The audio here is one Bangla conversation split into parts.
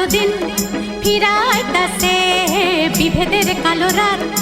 আলো দিন ফিরাইতাছে বিভেদের কালো রাত।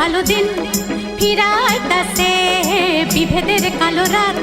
ভালো দিন। ফিরাইতাছে বিভেদের কালো রাত।